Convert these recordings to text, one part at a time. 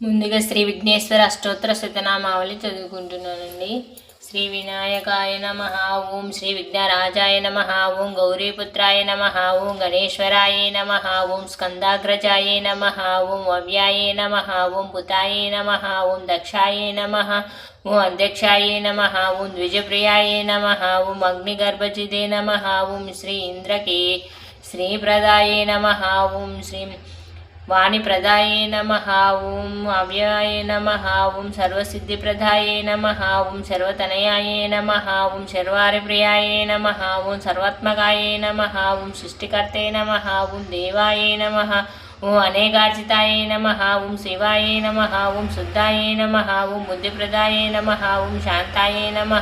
ముందుగా శ్రీ విఘ్నేశ్వర అష్టోత్తర శతనామావళి చదువుకుంటున్నానండి శ్రీ వినాయకాయ నమ ఓం శ్రీ విఘ్నరాజాయ నమ ఓం గౌరీపుత్రాయ నమ ఓం గణేశ్వరాయ నమ ఓం స్కందాగ్రజాయ నమ ఓం అవ్యాయ నమ ఓం పుతాయ నమ ఓం దక్షాయ నమ ఓం అధ్యక్షాయ నమ ఓం ద్విజప్రియాయ నమ ఓం అగ్నిగర్భజిదే నమ ఓం శ్రీ ఇంద్రకే శ్రీప్రదాయ నమ ఓం శ్రీ వాణిప్రదాయే నమ ఓం అవ్యయాయ నమ ఓం సర్వసిద్ధిప్రదాయే నమ ఓం సర్వతనయాయే నమ ఓం సర్వారిప్రియాయే నమ ఓం సర్వాత్మకాయే నమ ఓం సృష్టికర్తే నమ ఓం దేవాయే నమ ఓం అనేకార్జితాయే నమ ఓం శివాయే నమ ఓం శుద్ధాయే నమ ఓం బుద్ధిప్రదాయే నమ ఓం శాంతాయే నమ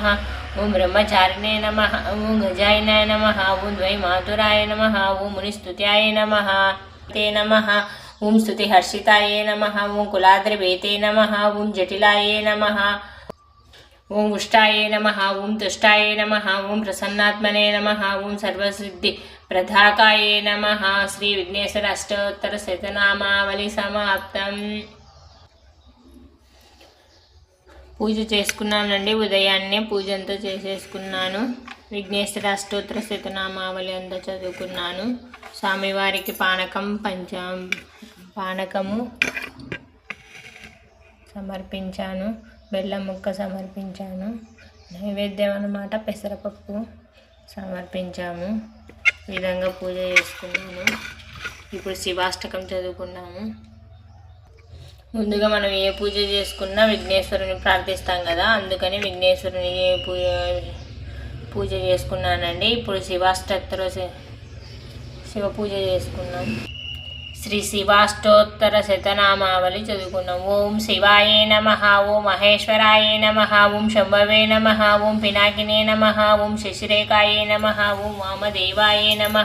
ఓం బ్రహ్మచారిణే నమ ఓం గజాయనాయ నమ ఓం ద్వై మాతురాయ నమ ఓం మునిస్తుత్యాయ నమ ते नमः ఓం స్థుతిహర్షితాయే నమ ఓం కులాద్రివేతే నమ ఓం జటిలాయే నమ ఓం ఉష్టాయ నమ ఓం తుష్టాయ నమ ఓం ప్రసన్నాత్మనే నమ ఓం సర్వసిద్ధి ప్రధాకాయే నమ శ్రీ విఘ్నేశ్వర అష్టోత్తర శతనామావళి సమాప్తం. పూజ చేసుకున్నానండి ఉదయాన్నే పూజ అంతా చేసేసుకున్నాను. విఘ్నేశ్వర అష్టోత్తర శతనామావళి అంతా చదువుకున్నాను. స్వామివారికి పానకం పంచాం పానకము సమర్పించాను. బెల్లం ముక్క సమర్పించాను. నైవేద్యం అన్నమాట పెసరపప్పు సమర్పించాము. ఈ విధంగా పూజ చేసుకున్నాము ఇప్పుడు శివాష్టకం చదువుకున్నాము. ముందుగా మనం ఏ పూజ చేసుకున్నా విఘ్నేశ్వరుని ప్రార్థిస్తాం కదా. అందుకని విఘ్నేశ్వరుని ఏ పూజ పూజ చేసుకున్నానండి. ఇప్పుడు శివాష్టోత్తర శివ పూజ చేసుకున్నాం. శ్రీ శివాష్టోత్తర శతనామావళి చదువుకున్నాం ఓం శివాయ నమ ఓం మహేశ్వరాయ నమ ఓం శంభవే నమ ఓం పినాకినే నమ ఓం శశిరేఖాయ నమ ఓం వామదేవాయ నమ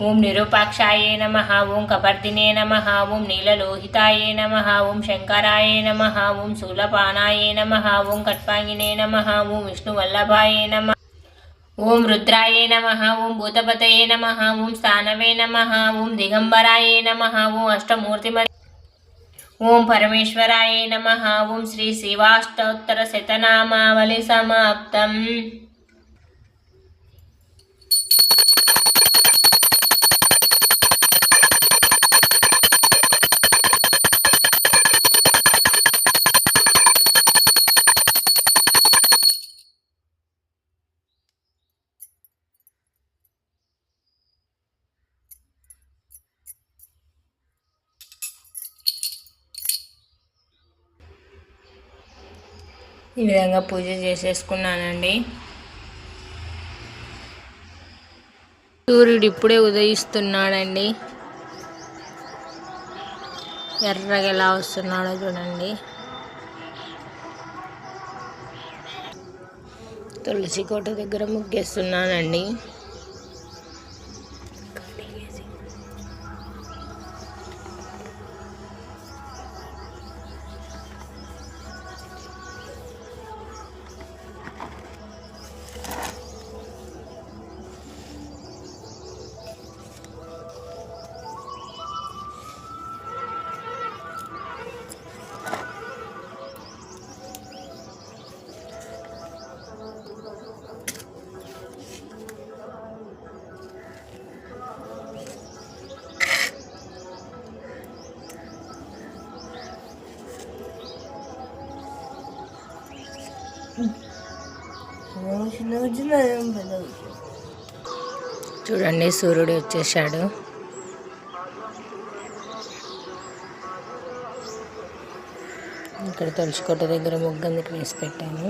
ఓం నిరుపాక్షాయ నమ ఓం కపర్దినే నమ ఓం నీలలోహితాయ నమ ఓం శంకరాయ నమ ఓం శూలపానాయ నమ ఓం కట్పాంగినే నమ ఓం విష్ణువల్లభాయ నమ ఓం రుద్రాయ నమ ఓం భూతపతయే నమ ఓం స్థానవే నమ ఓం దిగంబరాయ నమ ఓం అష్టమూర్తిమ ఓం పరమేశ్వరాయ నమ ఓం శ్రీ శివాష్టోత్తర శతనామావళి సమాప్తం. ఈ విధంగా పూజ చేసేసుకున్నానండి. సూర్యుడు ఇప్పుడే ఉదయిస్తున్నాడండి. ఎర్రగా ఎలా వస్తున్నాడో చూడండి. తులసి కోట దగ్గర ముగ్గేస్తున్నానండి. చూడండి సూర్యుడు వచ్చేసాడు. ఇక్కడ తులసికోట దగ్గర ముగ్గందుకు వేసి పెట్టాను.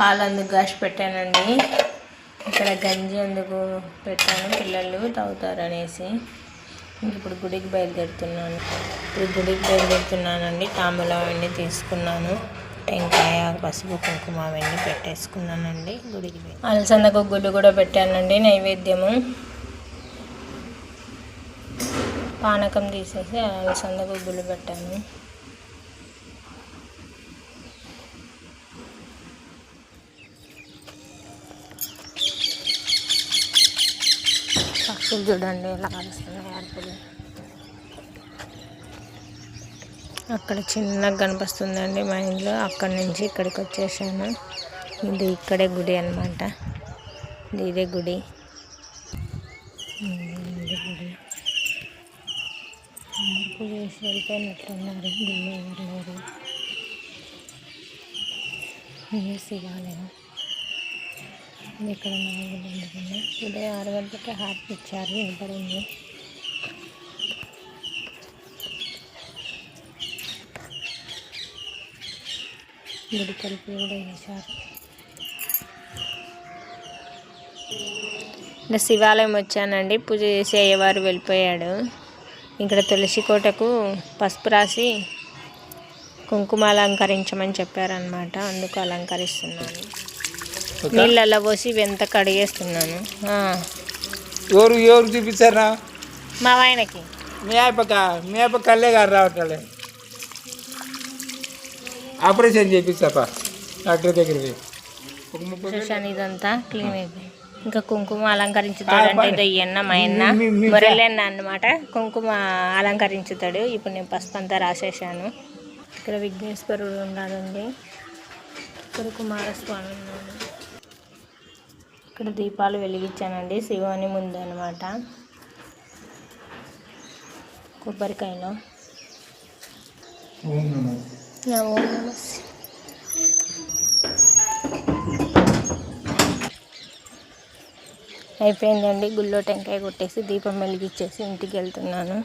పాలు అందుకు కాసి పెట్టానండి. ఇక్కడ గంజి అందుకు పెట్టాను? పిల్లలు తాగుతారనేసి ఇప్పుడు గుడికి బయలుదేరుతున్నాను. ఇప్పుడు గుడికి బయలుదేరుతున్నానండి. తాంబూలం అవన్నీ తీసుకున్నాను. టెంకాయ పసుపు కుంకుమ అవన్నీ పెట్టేసుకున్నానండి గుడికి అలసందకు గుడ్డు కూడా పెట్టానండి నైవేద్యము. పానకం తీసేసి అలసందకు గుడ్లు పెట్టాను. పక్షులు చూడండి ఎలా అరుస్తున్నాయి అరుపులు అక్కడ చిన్నగా కనిపిస్తుందండి మా ఇంట్లో. అక్కడి నుంచి ఇక్కడికి వచ్చేసాను. ఇది ఇక్కడే గుడి అనమాట ఇది ఇదే గుడి. గుడి వేసి వెళ్ళిపోయినట్లున్నారు గుళ్ళు ఎవరు లేరు. శివాలయం. ఇక్కడ నాలుగు ఎందుకండి ఉదయం ఆరు గంటలకే హార్ట్ ఇచ్చారు వినపడింది. గుడి కలిపి కూడా వేశారు ఇంకా శివాలయం వచ్చానండి. పూజ చేసి అయ్యవారు వెళ్ళిపోయాడు. ఇక్కడ తులసి కోటకు పసుపు రాసి కుంకుమ అలంకరించమని చెప్పారనమాట అందుకు అలంకరిస్తున్నాను. నీళ్ళల్లో పోసి వెంత కడిగేస్తున్నాను. ఆ, ఎవరు ఎవరు చూపించారా? మా ఆయనకి. మీ అయిపోక మీ కళ్ళే గారు రావట్లే. ఆపరేషన్ చేయించాపా డాక్టర్ దగ్గరికి. ఇదంతా క్లీన్ అయిపోయింది. ఇంకా కుంకుమ అలంకరించుతాడంటే ఇది అయ్యన్న మా అన్న. మురళన్న అన్నమాట. కుంకుమ అలంకరించుతాడు. ఇప్పుడు నేను పసుపు అంతా రాసేసాను ఇక్కడ విఘ్నేశ్వరుడు ఉన్నాడండి. ఇక్కడ కుమారస్వామి ఉన్నాడు. ఇక్కడ దీపాలు వెలిగించానండి శివాని ముందు అనమాట కొబ్బరికాయలో. ఓం నమో. అయిపోయిందండి. గుళ్ళో టెంకాయ కొట్టేసి దీపం వెలిగించేసి ఇంటికి వెళ్తున్నాను.